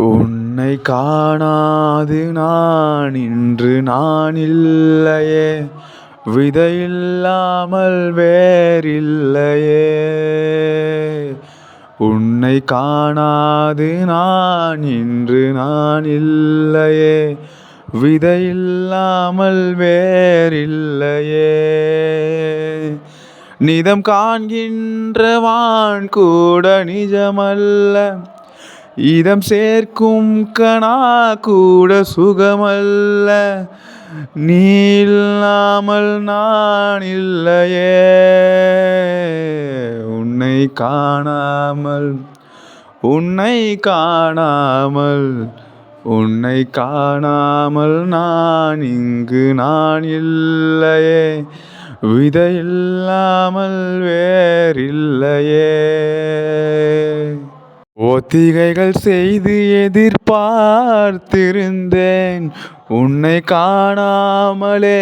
உன்னை காணாது நான் இன்று நான் இல்லையே விதையில்லாமல் வேறில்லையே. உன்னை காணாது நான் இன்று நான் இல்லையே விதையில்லாமல் வேறில்லையே. நிதம் காண்கின்றவான் கூட நிஜமல்ல. இதம் சேர்க்கும் கணா கூட சுகமல்ல நீ இல்லாமல் நான் இல்லையே. உன்னை காணாமல் உன்னை காணாமல் உன்னை காணாமல் நான் இங்கு நான் இல்லையே. விதையில்லாமல் வேறில்லையே. ஒத்திகைகள் செய்து எதிர்பார்த்திருந்தேன். உன்னை காணாமலே